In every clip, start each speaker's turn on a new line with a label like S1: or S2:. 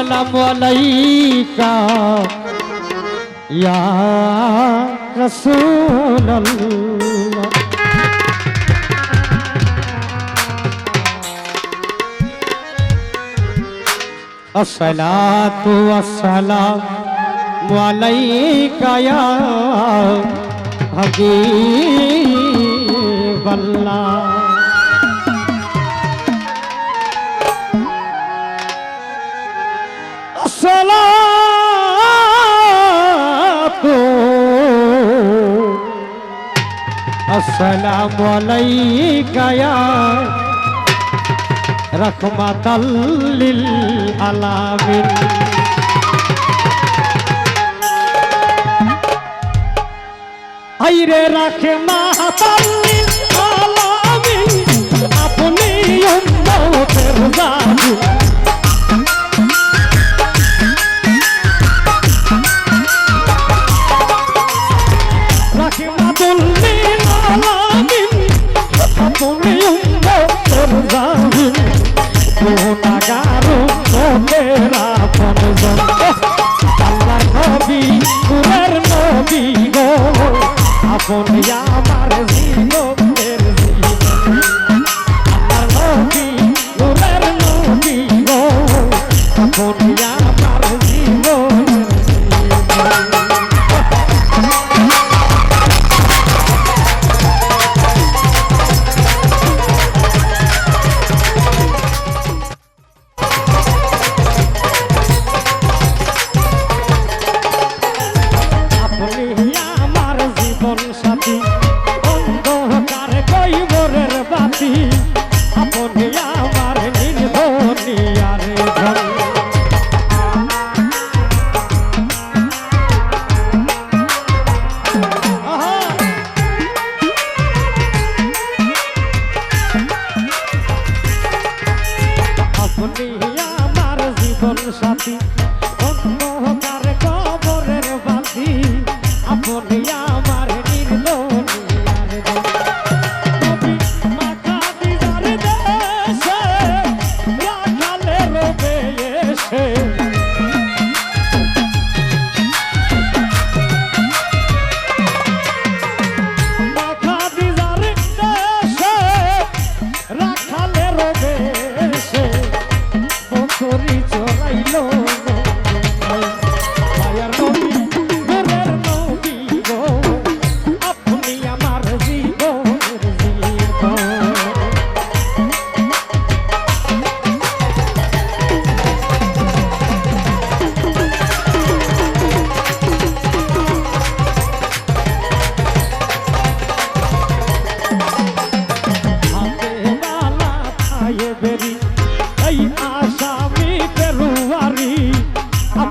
S1: सलाम अलैका। या रसूल अल्लाह असलातु वसलाम अलैका या हबीब अल्लाह আসসালামু আলাইকা ইয়া রহমাতাল লিল আলামিন। আইরে রাখে মাতাল দিগো আপন আমার জীবন সাথী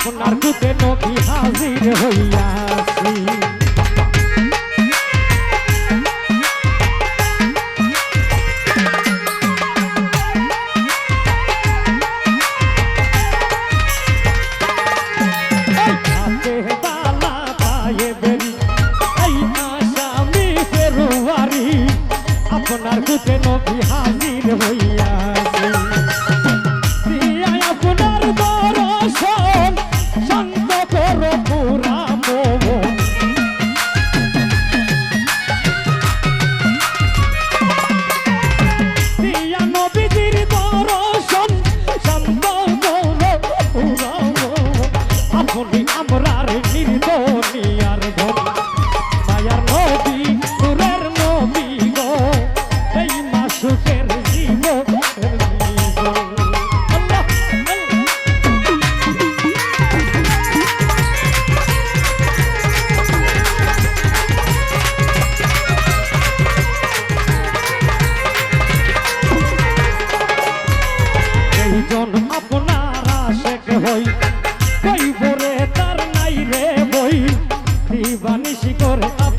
S1: আপনার কুতে নবী হাজির হইয়াছি। আপনার কুতে নবী হাজির হইয়া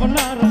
S1: Bernardo.